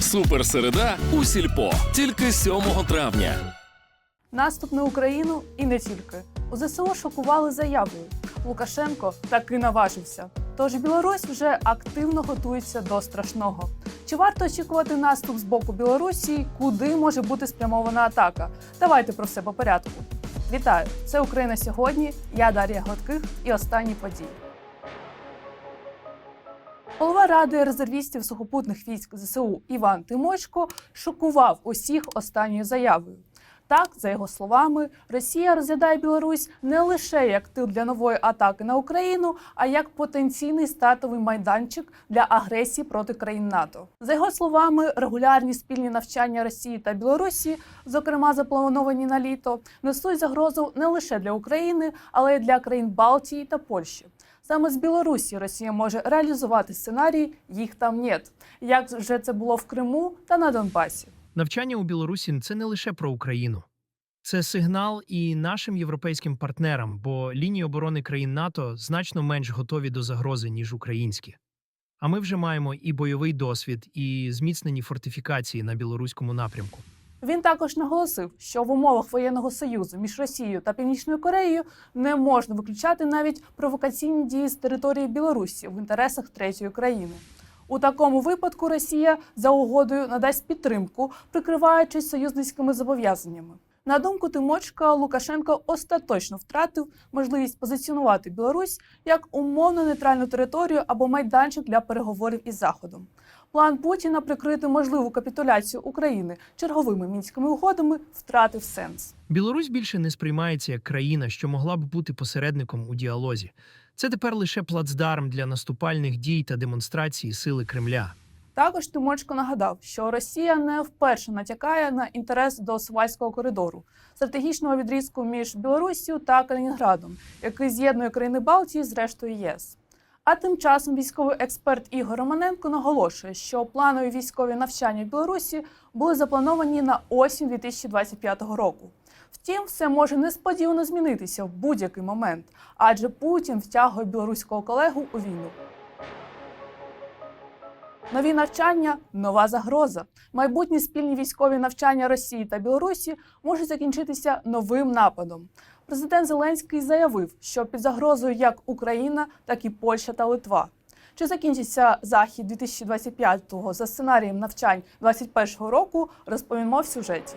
Суперсереда у сільпо тільки 7 травня. Наступ на Україну і не тільки. У ЗСУ шокували заявою. Лукашенко таки наважився. Тож Білорусь вже активно готується до страшного. Чи варто очікувати наступ з боку Білорусі? Куди може бути спрямована атака? Давайте про все по порядку. Вітаю! Це Україна сьогодні. Я Дар'я Гладких і останні події. Голова ради резервістів сухопутних військ ЗСУ Іван Тимочко шокував усіх останньою заявою. Так, за його словами, Росія розглядає Білорусь не лише як тил для нової атаки на Україну, а як потенційний стартовий майданчик для агресії проти країн НАТО. За його словами, регулярні спільні навчання Росії та Білорусі, зокрема заплановані на літо, несуть загрозу не лише для України, але й для країн Балтії та Польщі. Саме з Білорусі Росія може реалізувати сценарій їх там нет, як вже це було в Криму та на Донбасі. Навчання у Білорусі це не лише про Україну. Це сигнал і нашим європейським партнерам, бо лінії оборони країн НАТО значно менш готові до загрози, ніж українські. А ми вже маємо і бойовий досвід, і зміцнені фортифікації на білоруському напрямку. Він також наголосив, що в умовах воєнного союзу між Росією та Північною Кореєю не можна виключати навіть провокаційні дії з території Білорусі в інтересах третьої країни. У такому випадку Росія за угодою надасть підтримку, прикриваючись союзницькими зобов'язаннями. На думку Тимочка, Лукашенко остаточно втратив можливість позиціонувати Білорусь як умовно нейтральну територію або майданчик для переговорів із Заходом. План Путіна прикрити можливу капітуляцію України черговими мінськими угодами втратив сенс. Білорусь більше не сприймається як країна, що могла б бути посередником у діалозі. Це тепер лише плацдарм для наступальних дій та демонстрації сили Кремля. Також Тимочко нагадав, що Росія не вперше натякає на інтерес до Сувальського коридору, стратегічного відрізку між Білоруссю та Калінінградом, який з'єднує країни Балтії з рештою ЄС. А тим часом військовий експерт Ігор Романенко наголошує, що планові військові навчання в Білорусі були заплановані на осінь 2025 року. Втім, все може несподівано змінитися в будь-який момент, адже Путін втягує білоруського колегу у війну. Нові навчання нова загроза. Майбутні спільні військові навчання Росії та Білорусі можуть закінчитися новим нападом. Президент Зеленський заявив, що під загрозою як Україна, так і Польща та Литва. Чи закінчиться захід 2025-го за сценарієм навчань 2021 року, розповімо в сюжеті.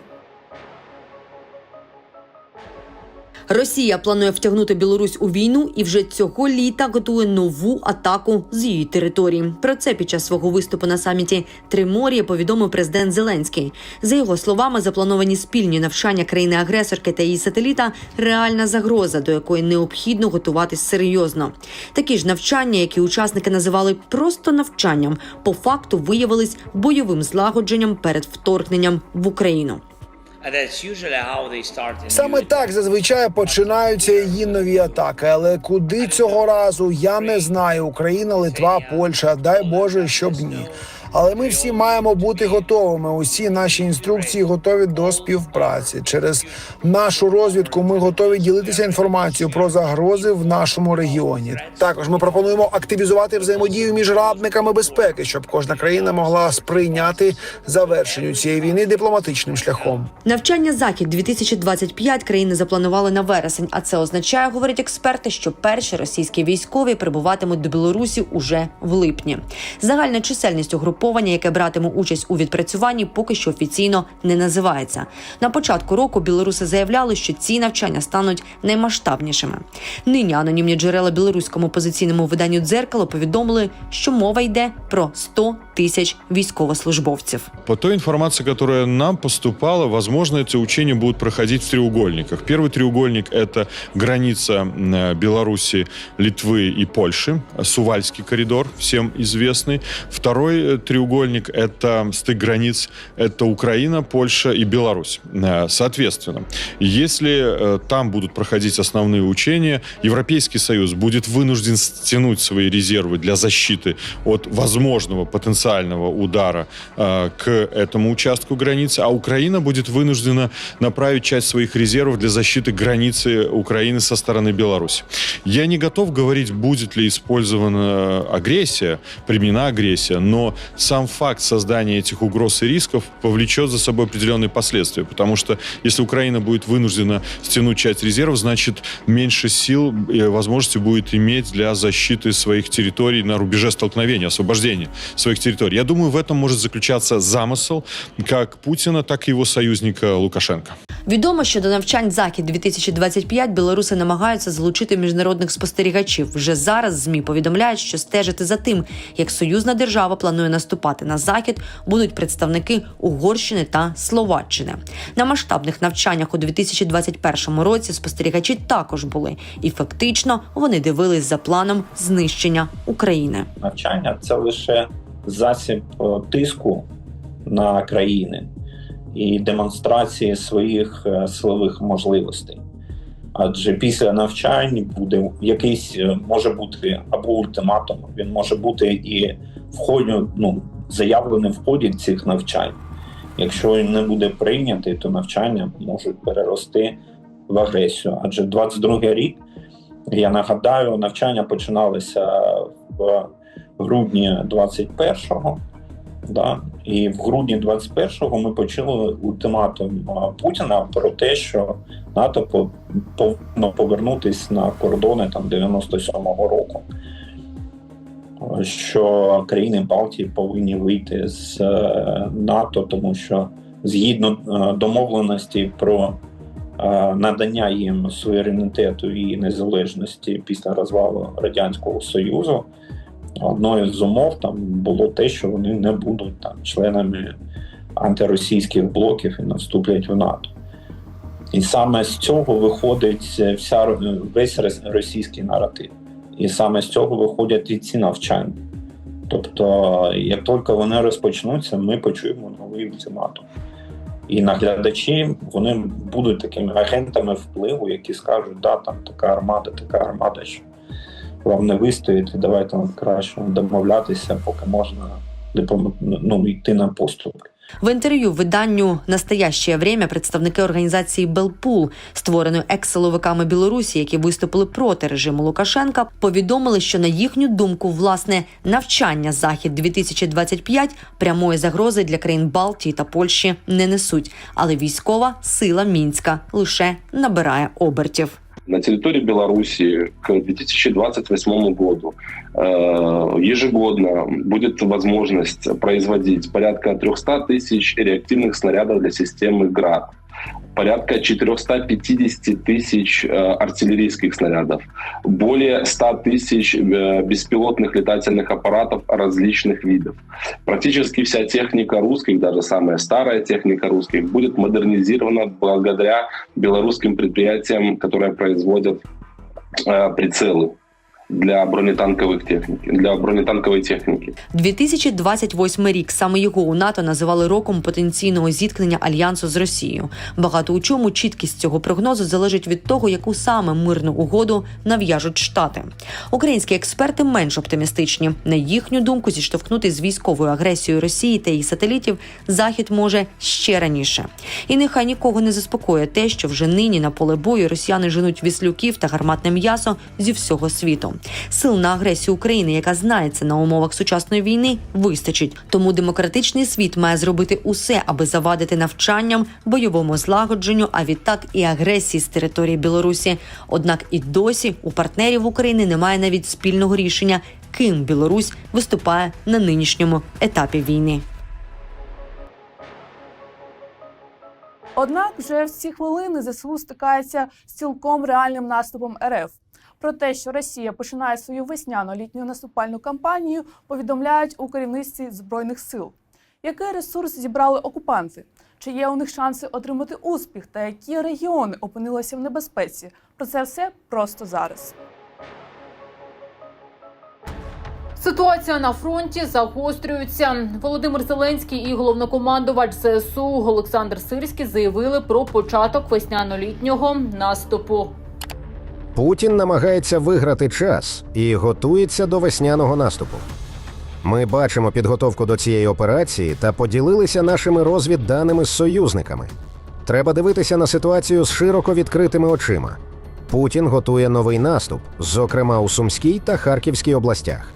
Росія планує втягнути Білорусь у війну і вже цього літа готує нову атаку з її території. Про це під час свого виступу на саміті Тримор'я повідомив президент Зеленський. За його словами, заплановані спільні навчання країни-агресорки та її сателіта реальна загроза, до якої необхідно готуватись серйозно. Такі ж навчання, які учасники називали просто навчанням, по факту виявились бойовим злагодженням перед вторгненням в Україну. Саме так зазвичай починаються її нові атаки. Але куди цього разу я не знаю. Україна, Литва, Польща. Дай Боже, щоб ні. Але ми всі маємо бути готовими. Усі наші інструкції готові до співпраці. Через нашу розвідку ми готові ділитися інформацією про загрози в нашому регіоні. Також ми пропонуємо активізувати взаємодію між радниками безпеки, щоб кожна країна могла сприйняти завершенню цієї війни дипломатичним шляхом. Навчання захід 2025 країни запланували на вересень. А це означає, говорять експерти, що перші російські військові прибуватимуть до Білорусі уже в липні. Загальна чисельність угруповання, яке братиме участь у відпрацюванні, поки що офіційно не називається. На початку року білоруси заявляли, що ці навчання стануть наймасштабнішими. Нині анонімні джерела білоруському опозиційному виданню дзеркало повідомили, що мова йде про 100 тисяч військовослужбовців. По той информации, которая нам поступала, возможно, эти учения будут проходить в треугольниках. Первый треугольник – это граница м, э, Беларуси, Литвы и Польши, Сувальский коридор, всем известный. Второй э, треугольник – это стык границ, это Украина, Польша и Беларусь. Э, Соответственно, если э, там будут проходить основные учения, Европейский Союз будет вынужден стянуть свои резервы для защиты от возможного потенциального удара э, к этому участку границы, а Украина будет вынуждена направить часть своих резервов для защиты границы Украины со стороны Беларуси. Я не готов говорить, будет ли использована агрессия, применена агрессия, но сам факт создания этих угроз и рисков повлечет за собой определенные последствия, потому что если Украина будет вынуждена стянуть часть резервов, значит меньше сил и возможности будет иметь для защиты своих территорий на рубеже столкновения, освобождения своих территорий. Я думаю, в этом может заключаться замысел как Путина, так и его союзника Лукашенко. Відомо, що до навчань захід 2025 білоруси намагаються залучити міжнародних спостерігачів. Вже зараз змі повідомляють, що стежити за тим, як союзна держава планує наступати на захід, будуть представники Угорщини та Словаччини. На масштабних навчаннях у 2021 році спостерігачі також були, і фактично вони дивились за планом знищення України. навчання це лише засіб е, тиску на країни і демонстрації своїх е, силових можливостей. Адже після навчань буде якийсь е, може бути або ультиматум, він може бути і в ході, ну, заявлений в ході цих навчань. Якщо він не буде прийнятий, то навчання можуть перерости в агресію. Адже 22 рік, я нагадаю, навчання починалися в грудні 21-го. Да? І в грудні 21-го ми почули ультиматум Путіна про те, що НАТО по- повинно повернутися на кордони там 97-го року. Що країни Балтії повинні вийти з е, НАТО, тому що згідно е, домовленості про е, надання їм суверенітету і незалежності після розвалу Радянського Союзу, одною з умов там було те, що вони не будуть там членами антиросійських блоків і не в НАТО. І саме з цього виходить вся весь російський наратив. І саме з цього виходять і ці навчання. Тобто, як тільки вони розпочнуться, ми почуємо новий ультиматум. І наглядачі вони будуть такими агентами впливу, які скажуть, да, там така армада, така армада, що вам не вистоїти, давайте вам краще домовлятися, поки можна ну, йти на поступки. В інтерв'ю виданню Настояще время представники організації Белпул, створеної екс-силовиками Білорусі, які виступили проти режиму Лукашенка, повідомили, що на їхню думку, власне, навчання захід 2025 прямої загрози для країн Балтії та Польщі не несуть, але військова сила мінська лише набирає обертів. На территории Беларуси к 2028 году. Э, ежегодно будет возможность производить порядка 300 тысяч реактивных снарядов для системы ГРАД, порядка 450 тысяч э, артиллерийских снарядов, более 100 тысяч э, беспилотных летательных аппаратов различных видов. Практически вся техника русских, даже самая старая техника русских, будет модернизирована благодаря белорусским предприятиям, которые производят э, прицелы для бронетанковых техники, для бронетанковой техники. 2028 рік саме його у НАТО називали роком потенційного зіткнення альянсу з Росією. Багато у чому чіткість цього прогнозу залежить від того, яку саме мирну угоду нав'яжуть штати. Українські експерти менш оптимістичні. На їхню думку, зіштовхнутися з військовою агресією Росії та її сателітів захід може ще раніше. І нехай нікого не заспокоює те, що вже нині на поле бою росіяни женуть віслюків та гарматне м'ясо зі всього світу. Сил на агресію України, яка знається на умовах сучасної війни, вистачить. Тому демократичний світ має зробити усе, аби завадити навчанням, бойовому злагодженню, а відтак і агресії з території Білорусі. Однак і досі у партнерів України немає навіть спільного рішення, ким Білорусь виступає на нинішньому етапі війни. Однак вже в ці хвилини ЗСУ стикається з цілком реальним наступом РФ. Про те, що Росія починає свою весняно-літню наступальну кампанію, повідомляють у керівництві збройних сил. Який ресурс зібрали окупанти? Чи є у них шанси отримати успіх та які регіони опинилися в небезпеці? Про це все просто зараз. Ситуація на фронті загострюється. Володимир Зеленський і головнокомандувач ЗСУ Олександр Сирський заявили про початок весняно-літнього наступу. Путін намагається виграти час і готується до весняного наступу. Ми бачимо підготовку до цієї операції та поділилися нашими розвідданими з союзниками. Треба дивитися на ситуацію з широко відкритими очима. Путін готує новий наступ, зокрема у Сумській та Харківській областях.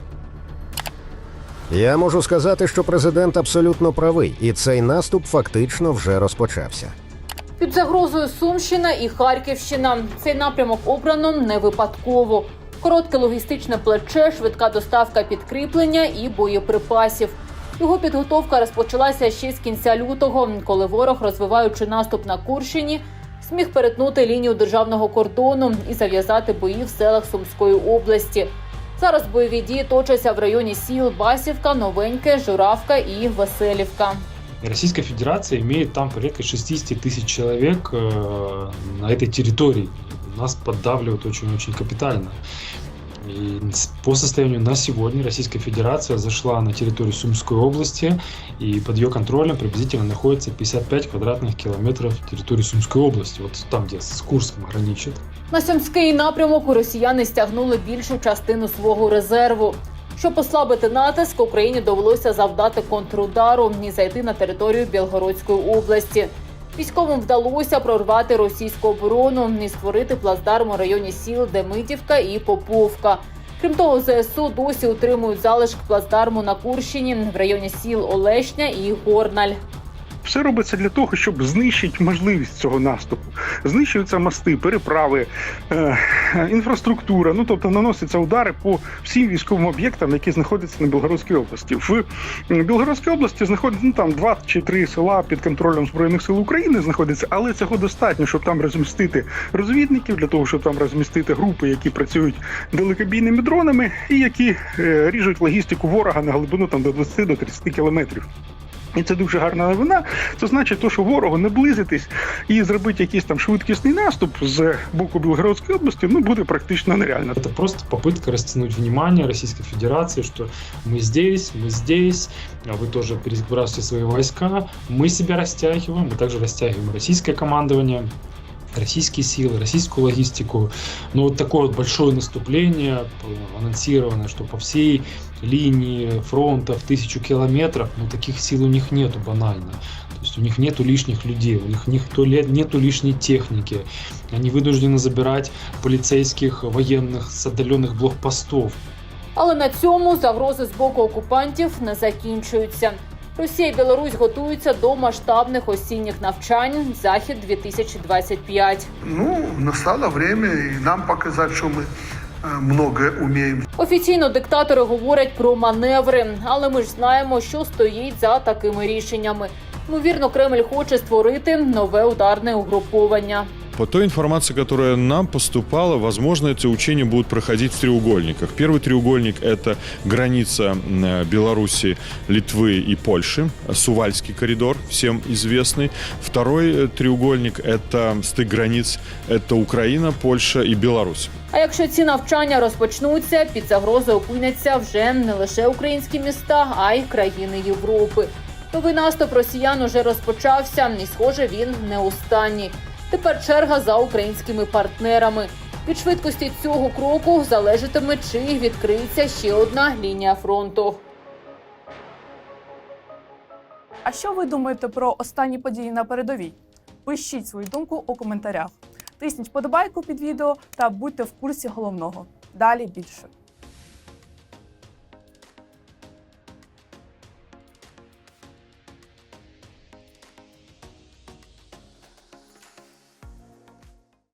Я можу сказати, що президент абсолютно правий, і цей наступ фактично вже розпочався. Під загрозою Сумщина і Харківщина. Цей напрямок обрано не випадково. Коротке логістичне плече, швидка доставка підкріплення і боєприпасів. Його підготовка розпочалася ще з кінця лютого, коли ворог, розвиваючи наступ на Курщині, зміг перетнути лінію державного кордону і зав'язати бої в селах Сумської області. Зараз бойові дії точаться в районі сіл Басівка, Новеньке, Журавка і Веселівка. Российская Федерация имеет там порядка 60 тысяч человек э, на этой территории. Нас поддавливают очень-очень капитально. И с- по состоянию на сегодня Российская Федерация зашла на территорию Сумской области, и под ее контролем приблизительно находится 55 квадратных километров территории Сумской области, вот там, где с Курском граничит. На Сумський напрямок росіяни стягнули більшу частину свого резерву. Щоб послабити натиск, Україні довелося завдати контрудару і зайти на територію Білгородської області. Військовим вдалося прорвати російську оборону і створити плацдарм у районі сіл Демидівка і Поповка. Крім того, ЗСУ досі утримують залишки плацдарму на Курщині в районі сіл Олешня і Горналь. Все робиться для того, щоб знищити можливість цього наступу. Знищуються мости, переправи, е, інфраструктура. Ну тобто наносяться удари по всім військовим об'єктам, які знаходяться на Білгородській області. В Білгородській області знаходяться ну, там два чи три села під контролем збройних сил України знаходяться, але цього достатньо, щоб там розмістити розвідників, для того, щоб там розмістити групи, які працюють далекобійними дронами, і які е, ріжуть логістику ворога на глибину там до 20 до 30 кілометрів. І це дуже гарна новина. Це значить, то, що ворогу наблизитись і зробити якийсь там швидкісний наступ з боку Білгородської області, ну буде практично нереально. Это просто попытка растянуть внимание Российской Федерации, что мы здесь, мы здесь, а вы тоже перебрасываете свои войска, мы себя растягиваем, мы также растягиваем российское командование, российские силы, российскую логистику. Но вот такое вот большое наступление, э, анонсированное, что по всей линии фронта в тысячу километров, ну таких сил у них нету банально. То есть у них нету лишних людей, у них нету, ле- нету лишней техники. Они вынуждены забирать полицейских, военных с отдаленных блокпостов. Але на цьому загрози з боку окупантів не закінчуються. Росія і Білорусь готуються до масштабних осінніх навчань Захід 2025 Ну, настало время и нам показать, что мы э, многое умеем. Офіційно диктатори говорять про маневри, але ми ж знаємо, що стоїть за такими рішеннями. Ймовірно, Кремль хоче створити нове ударне угруповання. По той информации, которая нам поступала, возможно, эти учения будут проходить в треугольниках. Первый треугольник – это граница м, э, Беларуси, Литвы и Польши, Сувальский коридор, всем известный. Второй э, треугольник – это стык границ, это Украина, Польша и Беларусь. А якщо ці навчання розпочнуться, під загрозою опиняться вже не лише українські міста, а й країни Європи. Новий наступ росіян уже розпочався, і схоже, він не останній. Тепер черга за українськими партнерами. Від швидкості цього кроку залежатиме, чи відкриється ще одна лінія фронту. А що ви думаєте про останні події на передовій? Пишіть свою думку у коментарях. Тисніть подобайку під відео та будьте в курсі головного. Далі більше.